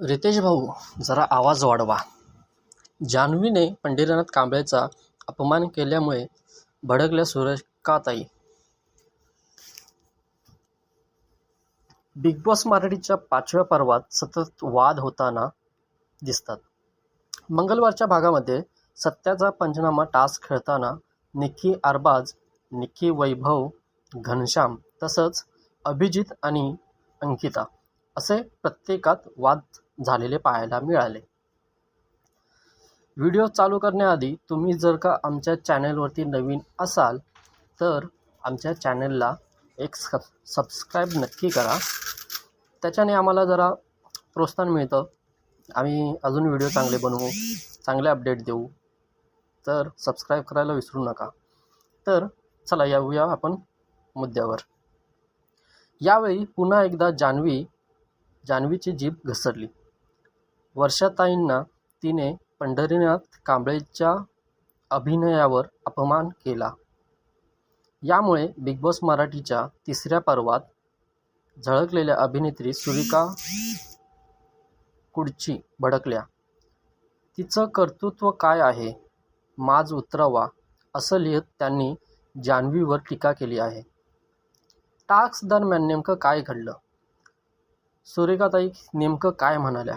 रितेश भाऊ जरा आवाज वाढवा. जान्हवीने पंढरीनाथ कांबळेचा अपमान केल्यामुळे भडकल्या सुरेखाताई. बिग बॉस मराठीच्या पाचव्या पर्वात सतत वाद होताना दिसतात. मंगळवारच्या भागामध्ये सत्याचा पंचनामा टास्क खेळताना निक्की अरबाज निक्की वैभव घनश्याम तसंच अभिजित आणि अंकिता असे प्रत्येकात वाद झालेले पाहायला मिळाले. व्हिडिओ चालू करण्याआधी तुम्ही जर का आमच्या चॅनलवरती नवीन असाल तर आमच्या चॅनलला एक सब सबस्क्राईब नक्की करा. त्याच्याने आम्हाला जरा प्रोत्साहन मिळतं. आम्ही अजून व्हिडिओ चांगले बनवू चांगले अपडेट देऊ. तर सबस्क्राईब करायला विसरू नका. तर चला येऊया आपण मुद्द्यावर. यावेळी पुन्हा एकदा जान्हवी जान्हवीची जीभ घसरली. वर्षाताईंना तिने पंढरीनाथ कांबळेच्या अभिनयावर अपमान केला. यामुळे बिग बॉस मराठीच्या तिसऱ्या पर्वात झळकलेल्या अभिनेत्री सुरिका कुडची भडकल्या. तिचं कर्तृत्व काय आहे? माज उतरवा असं लिहित त्यांनी जान्हवीवर टीका केली आहे. टास्क दरम्यान नेमकं काय घडलं? सुरेखाताई नेमकं काय म्हणाल्या?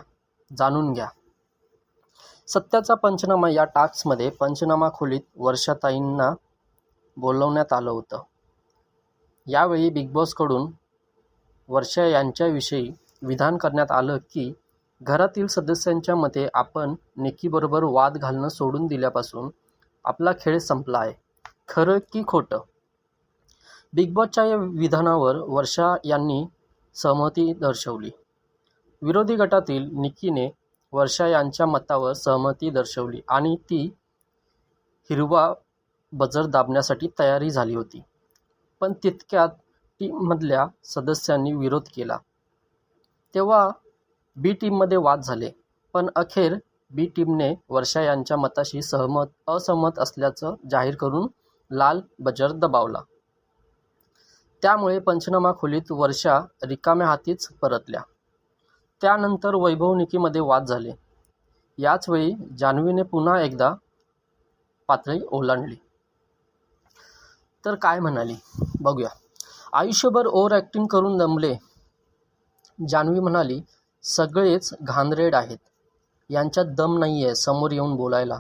जाणून घ्या. सत्याचा पंचनामा या टास्कमध्ये पंचनामा खोलीत वर्षाताईंना बोलवण्यात आलं होतं. यावेळी बिग बॉसकडून वर्षा यांच्याविषयी विधान करण्यात आलं की घरातील सदस्यांच्या मते आपण निकीबरोबर वाद घालणं सोडून दिल्यापासून आपला खेळ संपला आहे. खरं की खोटं? बिग बॉसच्या या विधानावर वर्षा यांनी सहमती दर्शवली. विरोधी गटातील निकीने वर्षा यांच्या मतावर सहमती दर्शवली आणि ती हिरवा बजर दाबण्यासाठी तयारी झाली होती. पण तितक्यात टीममधल्या सदस्यांनी विरोध केला. तेव्हा बी टीममध्ये वाद झाले पण अखेर बी टीमने वर्षा यांच्या मताशी सहमत असहमत असल्याचं जाहीर करून लाल बजर दबावला. त्यामुळे पंचनामा खोलीत वर्षा रिकाम्या हातीच परतल्या. त्यानंतर वैभवनिकीमध्ये वाद झाले. याचवेळी जान्हवीने पुन्हा एकदा पातळी ओलांडली. तर काय म्हणाली? बघूया. आयुष्यभर ओव्हर ॲक्टिंग करून दमले. जान्हवी म्हणाली सगळेच घाणरेड आहेत. यांच्यात दम नाही आहे समोर येऊन बोलायला.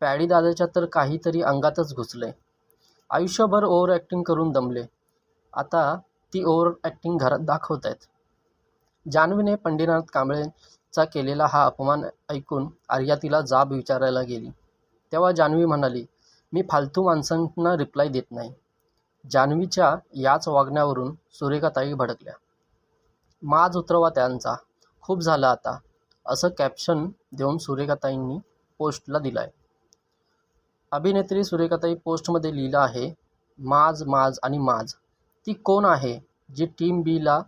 पॅडी दादाच्या तर काहीतरी अंगातच घुसलंय. आयुष्यभर ओव्हर ॲक्टिंग करून दमले. आता ती ओव्हर ॲक्टिंग घरात दाखवत आहेत जान्हवीने पंढरीनाथ कांबळेचा केलेला हा अपमान ऐकून आर्या तिला जाब विचारायला गेली. तेव्हा जान्हवी म्हणाली मी फालतू माणसांना रिप्लाय देत नाही. जान्हवीच्या याच वागण्यावरून सुरेखाताई भडकल्या. माज उतरवा त्यांचा. खूप झालं आता. असं कॅप्शन देऊन सुरेखाताईंनी पोस्टला दिला आहे अभिनेत्री सुरेखाताई पोस्टमध्ये लिहिलं आहे माज माज आणि माज. ती कोण आहे? जी टीम बीला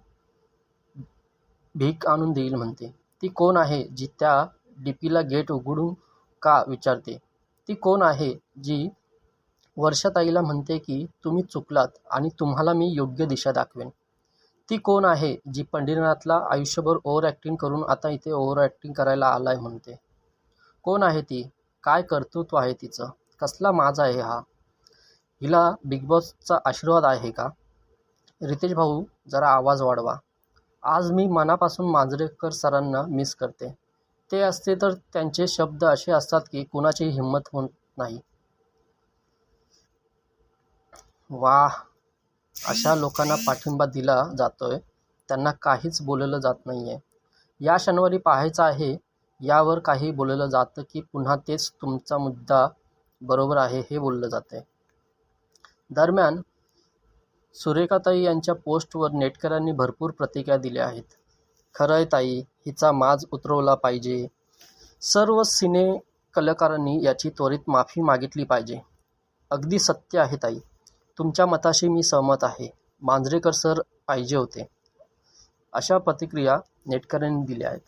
भीक आणून देईल म्हणते. ती कोण आहे जी त्या डी पीला गेट उघडून का विचारते? ती कोण आहे जी वर्षाताईला म्हणते की तुम्ही चुकलात आणि तुम्हाला मी योग्य दिशा दाखवेन? ती कोण आहे जी पंढरीनाथला आयुष्यभर ओव्हर ॲक्टिंग करून आता इथे ओव्हर ॲक्टिंग करायला आला आहे म्हणते? कोण आहे ती? काय कर्तृत्व आहे तिचं? कसला माझा आहे हा? हिला बिग बॉसचा आशीर्वाद आहे का? रितेश भाऊ जरा आवाज वाढवा. आज मी मनापासून मांजरेकर सरांना मिस करते. ते असते तर त्यांचे शब्द असे असतात की कुणाची हिंमत होत नाही. वा अशा लोकांना पाठिंबा दिला जातोय. त्यांना काहीच बोललं जात नाही आहे या शनिवारी पाहायचं आहे. यावर काही बोललं जातं की पुन्हा तेच तुमचा मुद्दा बरोबर आहे हे बोललं जातं दरम्यान सुरेखाताई यांच्या पोस्टवर नेटकऱ्यांनी भरपूर प्रतिक्रिया दिल्या आहेत. खरंय ताई हिचा माज उतरवला पाहिजे. सर्व सिने कलाकारांनी याची त्वरित माफी मागितली पाहिजे. अगदी सत्य आहे ताई. तुमच्या मताशी मी सहमत आहे. मांजरेकर सर पाहिजे होते. अशा प्रतिक्रिया नेटकऱ्यांनी दिल्या आहेत.